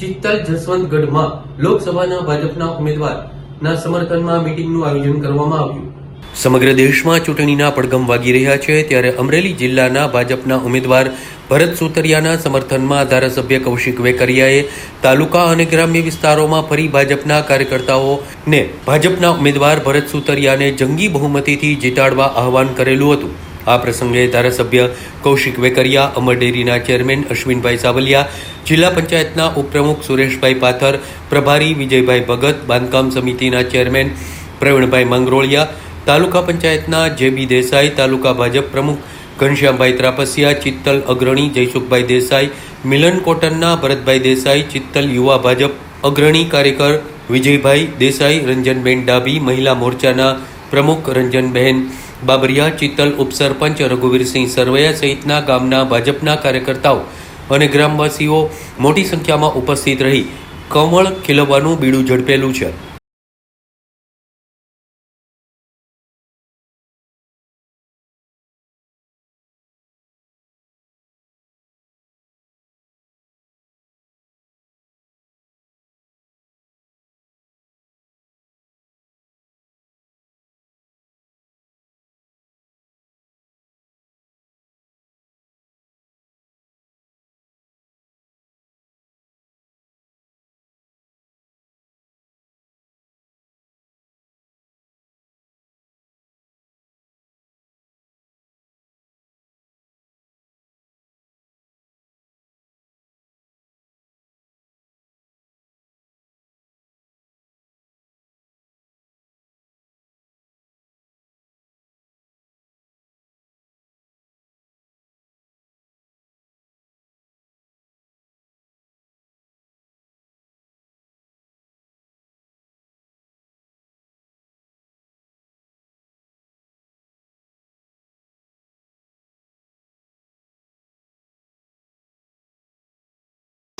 ચિત્તલ જસવંતગઢમાં લોકસભાના ભાજપના ઉમેદવારના સમર્થનમાં મીટિંગનું આયોજન કરવામાં આવ્યું. સમગ્ર દેશમાં ચૂંટણીના પડઘમ વાગી રહ્યા છે ત્યારે અમરેલી જિલ્લાના ભાજપના ઉમેદવાર ભરત સુતરિયાના સમર્થનમાં ધારાસભ્ય કૌશિક વેકરિયાએ તાલુકા અને ગ્રામ્ય વિસ્તારોમાં ફરી ભાજપના કાર્યકર્તાઓને ભાજપના ઉમેદવાર ભરત સુતરિયાને જંગી બહુમતીથી જીતાડવા આહવાન કરેલું હતું. આ પ્રસંગે ધારાસભ્ય કૌશિક વેકરિયા, અમર ડેરીના ચેરમેન અશ્વિનભાઈ સાવલિયા, જિલ્લા પંચાયતના ઉપપ્રમુખ સુરેશભાઈ પાથર, પ્રભારી વિજયભાઈ ભગત, બાંધકામ સમિતિના ચેરમેન પ્રવીણભાઈ મંગરોળિયા, તાલુકા પંચાયતના જેબી દેસાઈ, તાલુકા ભાજપ પ્રમુખ ઘનશ્યામભાઈ ત્રાપસિયા, ચિત્તલ અગ્રણી જયસુખભાઈ દેસાઈ, મિલન કોટનના ભરતભાઈ દેસાઈ, ચિત્તલ યુવા ભાજપ અગ્રણી કાર્યકર વિજયભાઈ દેસાઈ, રંજનબેન ડાભી, મહિલા મોરચાના પ્રમુખ રંજનબહેન બાબરિયા, ચિત્તલ ઉપસરપંચ રઘુવીરસિંહ સરવૈયા સહિતના ગામના ભાજપના કાર્યકર્તાઓ અને ગ્રામવાસીઓ મોટી સંખ્યામાં ઉપસ્થિત રહી કમળ ખીલવવાનું બીડું ઝડપેલું છે.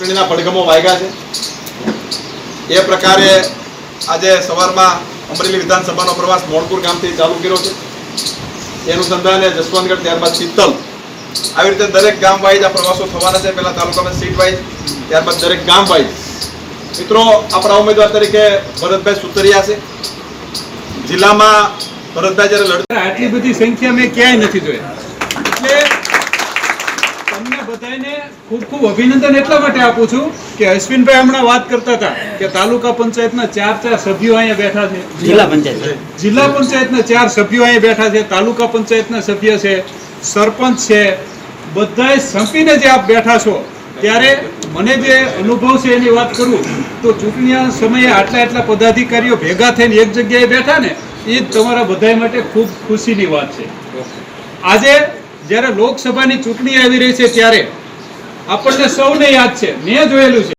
ચૂંટણીના પડઘમો વાગ્યા છે. એ પ્રકારે આજે સવારમાં અમરેલી વિધાનસભાનો પ્રવાસ મોણપુર ગામથી ચાલુ કર્યો છે. એ અનુસંધાને જસવંતગઢ ત્યારબાદ શીતલ. આવી રીતે દરેક ગામ વાઇઝ આ પ્રવાસો થવાના છે. પહેલા તાલુકામાં સીટ વાઇઝ ત્યારબાદ દરેક ગામ વાઇઝ મિત્રો, આપણા ઉમેદવાર તરીકે ભરતભાઈ સુતરિયા છે. જિલ્લામાં ભરતભાઈ જ્યારે લડતા આટલી બધી સંખ્યા મેં ક્યાંય નથી તમને બધાને ખૂબ ખૂબ અભિનંદન. એટલા માટે આપું છું કે અશ્વિનભાઈ હમણાં વાત કરતા હતા કે તાલુકા પંચાયતના ચાર ચાર સભ્યો અહીંયા બેઠા છે. જિલ્લા પંચાયત જિલ્લા પંચાયતના ચાર સભ્યો અહીંયા બેઠા છે તાલુકા પંચાયતના સભ્ય છે સરપંચ છે બધાએ સંપીને જે આપ બેઠા છો ત્યારે મને જે અનુભવ છે એની વાત કરું તો ચૂંટણીના સમયે આટલા આટલા પદાધિકારીઓ ભેગા થઈને એક જગ્યાએ બેઠા ને એ જ તમારા બધા માટે ખૂબ ખુશીની વાત છે. આજે જ્યારે લોકસભાની ચૂંટણી આવી રહી છે ત્યારે આપણને સૌને યાદ છે. મેં જોયેલું છે.